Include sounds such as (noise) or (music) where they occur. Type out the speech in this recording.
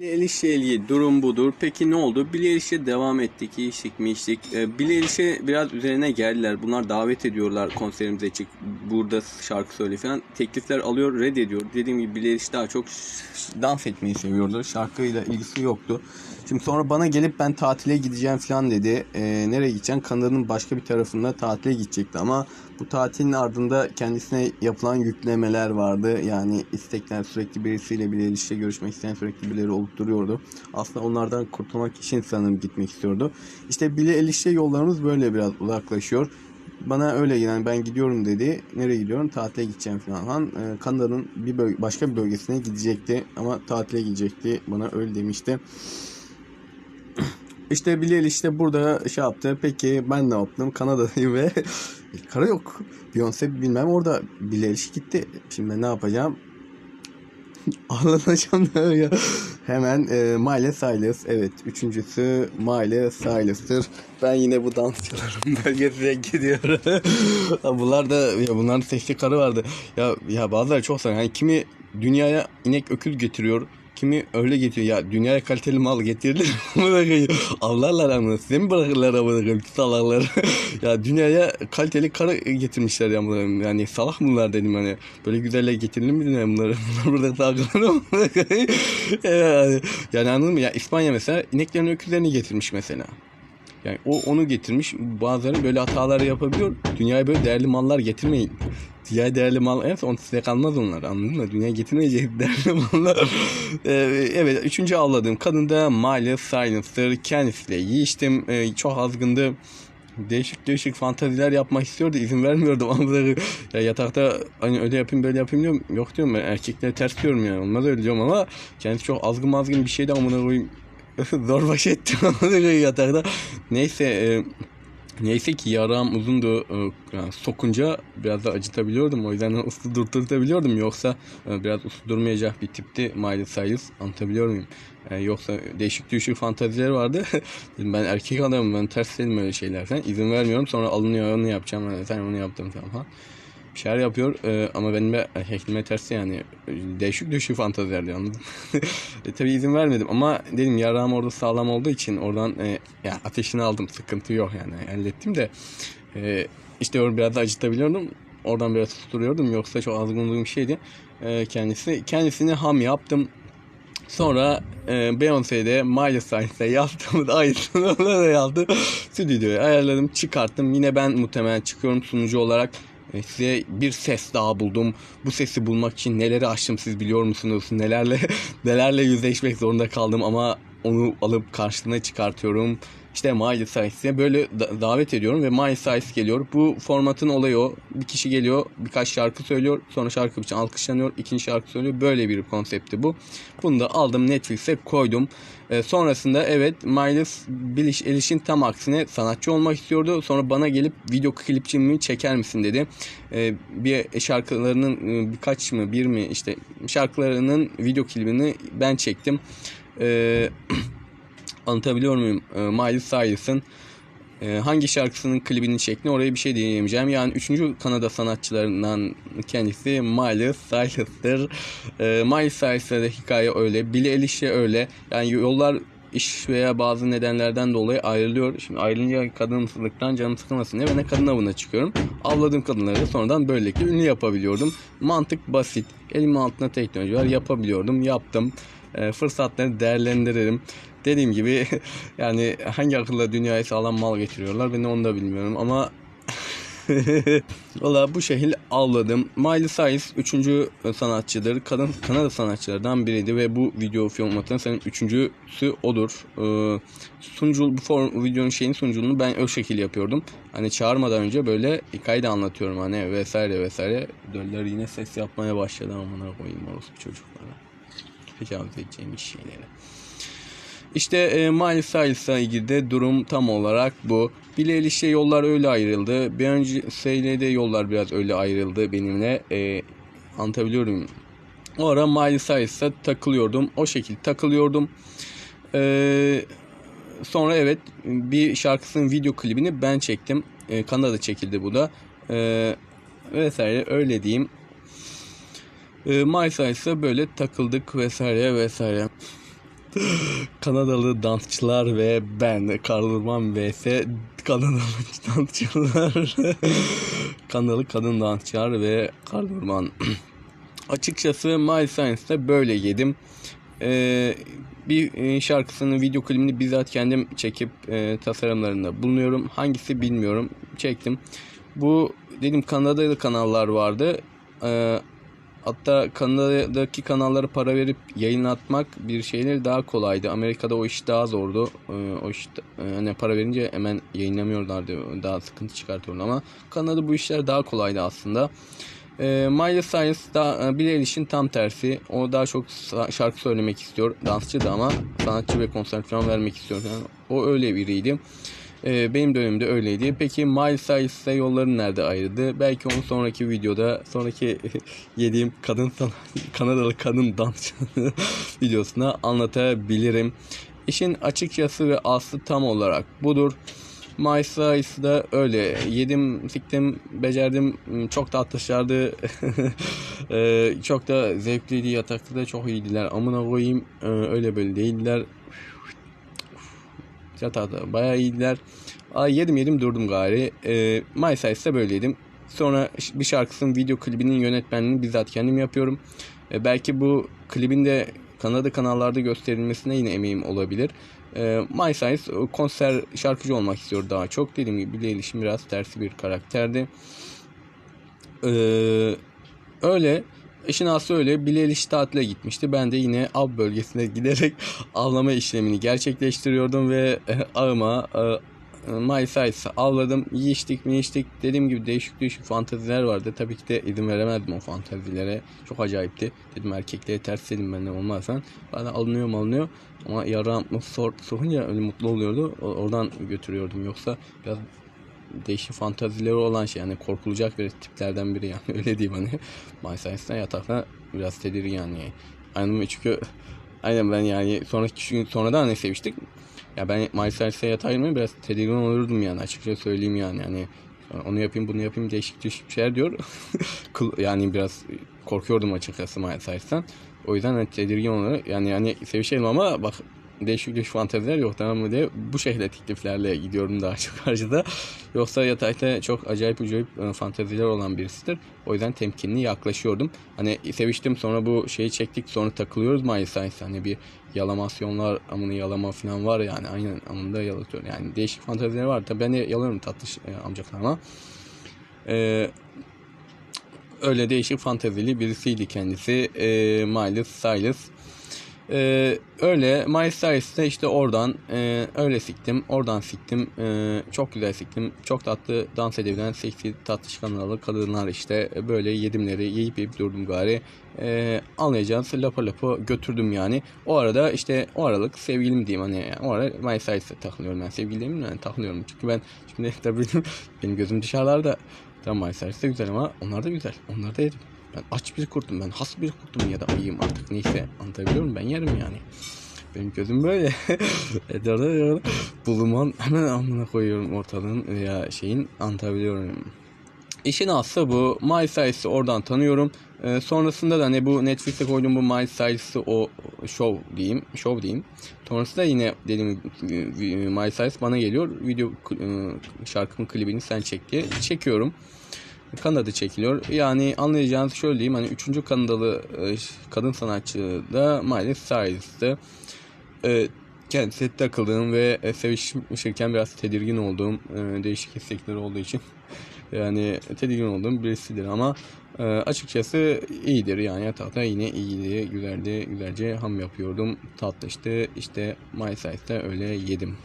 Billie Eilish'le ilgili durum budur. Peki ne oldu? Eilish'e devam ettik, içtik mi içtik. Ee, Eilish'e biraz üzerine geldiler. Bunlar davet ediyorlar konserimize çık. Burada şarkı söyle falan. Teklifler alıyor, reddediyor. Dediğim gibi Eilish daha çok dans etmeyi seviyordu. Şarkıyla ilgisi yoktu. Şimdi sonra bana gelip ben tatile gideceğim falan dedi. Ee, nereye gideceksin? Kanada'nın başka bir tarafında tatile gidecekti ama bu tatilin ardında kendisine yapılan yüklemeler vardı. Yani istekler sürekli birisiyle Billie Eilish'le görüşmek isteyen sürekli birileri olup duruyordu. Aslında onlardan kurtulmak için sanırım gitmek istiyordu. İşte Billie Eilish'le yollarımız böyle biraz uzaklaşıyor. Bana öyle yani ben gidiyorum dedi. Nereye gidiyorum? Tatile gideceğim falan. Ee, Kanada'nın bir böl- başka bir bölgesine gidecekti ama tatile gidecekti. Bana öyle demişti. (clears throat) İşte Eilish de burada şey yaptı. Peki ben ne yaptım? Kanada'dayım ve (laughs) kara yok. Beyoncé bilmem orada Eilish gitti. Şimdi ne yapacağım? (laughs) Ağlanacağım da ya. Hemen e, Miley Cyrus. Evet. Üçüncüsü Miley Cyrus'tır. Ben yine bu dansçıların (laughs) bölgesine gidiyorum. (laughs) Bunlar da ya bunların seçtiği karı vardı. Ya ya bazıları çok sarı. Yani kimi dünyaya inek öküz getiriyor. Kimi öyle getiriyor. Ya dünyaya kaliteli mal getirilir. (laughs) Amına. Avlarlar ama size mi bırakırlar amına salaklar. (laughs) ya dünyaya kaliteli karı getirmişler ya bunlar. Yani salak bunlar dedim hani. Böyle güzelle getirilir mi dünyaya bunları? (laughs) Bunlar burada mı? yani, yani anladın mı? Ya İspanya mesela ineklerin öküzlerini getirmiş mesela. Yani o onu getirmiş. Bazıları böyle hatalar yapabiliyor. Dünyaya böyle değerli mallar getirmeyin. Dünyaya değerli mal evet on size kalmaz onlar anladın mı? Dünyaya getirmeyecek (laughs) değerli mallar. Ee, evet üçüncü avladığım kadın da Miley Cyrus'tır. Kendisiyle yiyiştim. Ee, çok azgındı. Değişik değişik fantaziler yapmak istiyordu. izin vermiyordum. (laughs) Böyle ya yatakta hani öyle yapayım böyle yapayım diyorum. Yok diyorum ben erkeklere ters diyorum yani. Olmaz öyle diyorum ama kendisi çok azgın mazgın bir şeydi amına koyayım. (laughs) Zor baş ettim (laughs) yatakta. Neyse e, Neyse ki yaram uzundu. e, sokunca biraz da acıtabiliyordum. O yüzden (laughs) uslu durdurtabiliyordum. Yoksa e, biraz uslu durmayacak bir tipti Miley Cyrus. Anlatabiliyor muyum? E, yoksa değişik değişik fantazileri vardı. Ben erkek adamım. Ben ters dedim öyle şeylerden. İzin vermiyorum. Sonra alınıyor onu yapacağım. Yani sen onu yaptın falan. Bir şeyler yapıyor e, ama benim erkekliğime tersi yani değişik değişik fantazilerdi anladın (laughs) e, tabii izin vermedim ama dedim yarağım orada sağlam olduğu için oradan e, ya ateşini aldım sıkıntı yok yani hallettim de e, işte orada biraz da acıtabiliyordum oradan biraz susturuyordum yoksa çok azgınlığım bir şeydi e, kendisi kendisini ham yaptım Sonra e, Beyoncé'de Miley Cyrus'e yaptığımı da aynısını (laughs) ona da yaptım. Stüdyoya ayarladım, çıkarttım. Yine ben muhtemelen çıkıyorum sunucu olarak. Size bir ses daha buldum. Bu sesi bulmak için neleri aştım siz biliyor musunuz? Nelerle (laughs) nelerle yüzleşmek zorunda kaldım ama onu alıp karşılığına çıkartıyorum. İşte Miley Cyrus'e böyle da- davet ediyorum ve Miley Cyrus geliyor. Bu formatın olayı o. Bir kişi geliyor, birkaç şarkı söylüyor. Sonra şarkı için alkışlanıyor. ikinci şarkı söylüyor. Böyle bir konsepti bu. Bunu da aldım Netflix'e koydum. Ee, sonrasında evet Miley Bilish Eilish'in tam aksine sanatçı olmak istiyordu. Sonra bana gelip video klipçimi çeker misin dedi. Ee, bir şarkılarının e, birkaç mı bir mi işte şarkılarının video klibini ben çektim. Ee, (clears throat) anlatabiliyor muyum? Ee, Miley Cyrus'ın e, hangi şarkısının klibinin şekli oraya bir şey diyemeyeceğim. Yani üçüncü Kanada sanatçılarından kendisi Miley Cyrus'tır. E, Miley Cyrus'ta da hikaye öyle. Billie Eilish'e öyle. Yani yollar iş veya bazı nedenlerden dolayı ayrılıyor. Şimdi ayrılınca kadınlıktan canım sıkılmasın diye ben de kadın avına çıkıyorum. Avladığım kadınları sonradan böylelikle ünlü yapabiliyordum. Mantık basit. Elimin altında teknoloji var. Yapabiliyordum. Yaptım. E, fırsatları değerlendiririm. Dediğim gibi (laughs) yani hangi akılla dünyaya sağlam mal getiriyorlar ben onu da bilmiyorum ama (laughs) Valla bu şehir avladım. Miley Cyrus üçüncü sanatçıdır. Kadın Kanada sanatçılardan biriydi ve bu video formatının senin üçüncüsü odur. Ee, sunucul, bu form, videonun şeyin sunuculuğunu ben o şekilde yapıyordum. Hani çağırmadan önce böyle hikayeyi de anlatıyorum hani vesaire vesaire. Döller yine ses yapmaya başladı amına koyayım orospu çocuklara. Tecavüz edeceğim iş şeyleri. İşte e, Miley Cyrus'a ilgili de durum tam olarak bu. Billie Eilish'le yollar öyle ayrıldı. Beyoncé'yle de yollar biraz öyle ayrıldı benimle. E, anlatabiliyorum. O ara Miley Cyrus'a takılıyordum. O şekilde takılıyordum. E, sonra evet bir şarkısının video klibini ben çektim. E, Kanada'da çekildi bu da. E, vesaire öyle diyeyim. E, Miley Cyrus'a böyle takıldık vesaire vesaire. (gasps) Kanadalı dansçılar ve ben Karl Urban vs Kanadalı (laughs) dansçılar (laughs) Kanadalı kadın dansçılar ve Karl Urban (clears throat) Açıkçası My Science'da böyle yedim. Ee, bir e, şarkısının video klibini bizzat kendim çekip e, tasarımlarında bulunuyorum. Hangisi bilmiyorum. Çektim. Bu dedim Kanada'da kanallar vardı. Ee, hatta Kanada'daki kanallara para verip yayınlatmak bir şeyler daha kolaydı. Amerika'da o iş daha zordu. Ee, o iş e, hani para verince hemen yayınlamıyorlardı. Daha sıkıntı çıkartıyordu ama Kanada bu işler daha kolaydı aslında. E, Miley Cyrus da Billie Eilish'in tam tersi. O daha çok şarkı söylemek istiyor. Dansçı da ama sanatçı ve konser falan vermek istiyor. Yani o öyle biriydi. E, benim dönemimde öyleydi. Peki Miley Cyrus'la yolları nerede ayrıldı? Belki onu sonraki videoda, sonraki (laughs) yediğim kadın (laughs) Kanadalı kadın dansçı (laughs) videosuna anlatabilirim. İşin açıkçası ve aslı tam olarak budur. Mayıs'ı da öyle. Yedim, siktim, becerdim. Çok tatlışlardı. Eee, çok da zevkliydi. Yatakta da çok iyiydiler. Amına koyayım. Eee, öyle böyle değildiler. Yatakta bayağı iyiydiler. Aa, yedim yedim durdum gari. Eee My Size'da böyleydim. Sonra bir şarkısının video klibinin yönetmenliğini bizzat kendim yapıyorum. E, belki bu klibin de Kanada kanallarda gösterilmesine yine emeğim olabilir. E, My Size e, konser şarkıcı olmak istiyor daha çok. Dediğim gibi Billie Eilish'in biraz tersi bir karakterdi. E, öyle. İşin aslı öyle. Billie Eilish tatile gitmişti. Ben de yine av bölgesine (laughs) giderek avlama işlemini gerçekleştiriyordum ve e, ağıma e, My Size'ı avladım. Yiyiştik mi içtik. Dediğim gibi değişik değişik fanteziler vardı. Tabii ki de izin veremezdim o fantezilere. Çok acayipti. Dedim erkeklere ters dedim benden olmazsan. Bana alınıyor alınıyor. Ama yaram sor, sorunca öyle mutlu oluyordu. Oradan götürüyordum. Yoksa biraz değişik fantazileri olan şey. Yani korkulacak bir tiplerden biri yani. (laughs) Öyle diyeyim hani. My Science'da yatakta biraz tedirgin yani. Aynen çünkü aynen ben yani sonraki gün sonradan hani seviştik. Ya ben My Science'da yatayım biraz tedirgin olurdum yani. Açıkça söyleyeyim yani. Yani onu yapayım bunu yapayım değişik değişik şeyler diyor. (laughs) Yani biraz korkuyordum açıkçası My Science'dan. O yüzden hani tedirgin olarak yani yani sevişelim ama bak değişik değişik fanteziler yok tamam mı diye bu şekilde tekliflerle gidiyorum daha çok karşıda. Yoksa yatakta çok acayip acayip e, fanteziler olan birisidir. O yüzden temkinli yaklaşıyordum. Hani seviştim sonra bu şeyi çektik sonra takılıyoruz Science. Hani bir yalamasyonlar amını yalama falan var yani aynen amında yalatıyor. Yani değişik fanteziler var. Tabii ben de yalıyorum tatlış e, amcaklarıma. Eee öyle değişik fantezili birisiydi kendisi. E, Miley Cyrus. Ee, öyle My Cyrus'ta işte oradan e, öyle siktim. Oradan siktim. E, çok güzel siktim. Çok tatlı dans edebilen seksi tatlış kanalı kadınlar işte böyle yedimleri yiyip yiyip durdum gari. E, anlayacağınız lapa lapa götürdüm yani. O arada işte o aralık sevgilim diyeyim hani yani o ara My Cyrus'a takılıyorum ben sevgili değil mi? Yani takılıyorum. Çünkü ben şimdi (laughs) tabii (laughs) benim gözüm dışarılarda. Tamam My Cyrus da güzel ama onlar da güzel. Onlar da yedim. Ben aç bir kurtum, ben has bir kurtum ya da ayıyım artık neyse anlatabiliyor muyum? Ben yerim yani. Benim gözüm böyle. (laughs) Ya buluman hemen amına koyuyorum ortalığın veya şeyin anlatabiliyorum. İşin aslı bu. My Size'ı oradan tanıyorum. Ee, sonrasında da hani bu Netflix'e koyduğum bu My Size'ı o show diyeyim. Show diyeyim. Sonrasında yine dediğim gibi My Size bana geliyor. Video e, şarkımın klibini sen çek diye çekiyorum. Kanada çekiliyor. Yani anlayacağınız şöyle diyeyim hani üçüncü Kanadalı e, kadın sanatçı da Miley Cyrus'tı. E, kendisi takıldığım ve e, sevişirken biraz tedirgin olduğum e, değişik istekleri olduğu için yani tedirgin olduğum birisidir ama e, açıkçası iyidir yani yatakta yine iyiydi güzeldi güzelce ham yapıyordum tatlı işte işte My Size'da öyle yedim.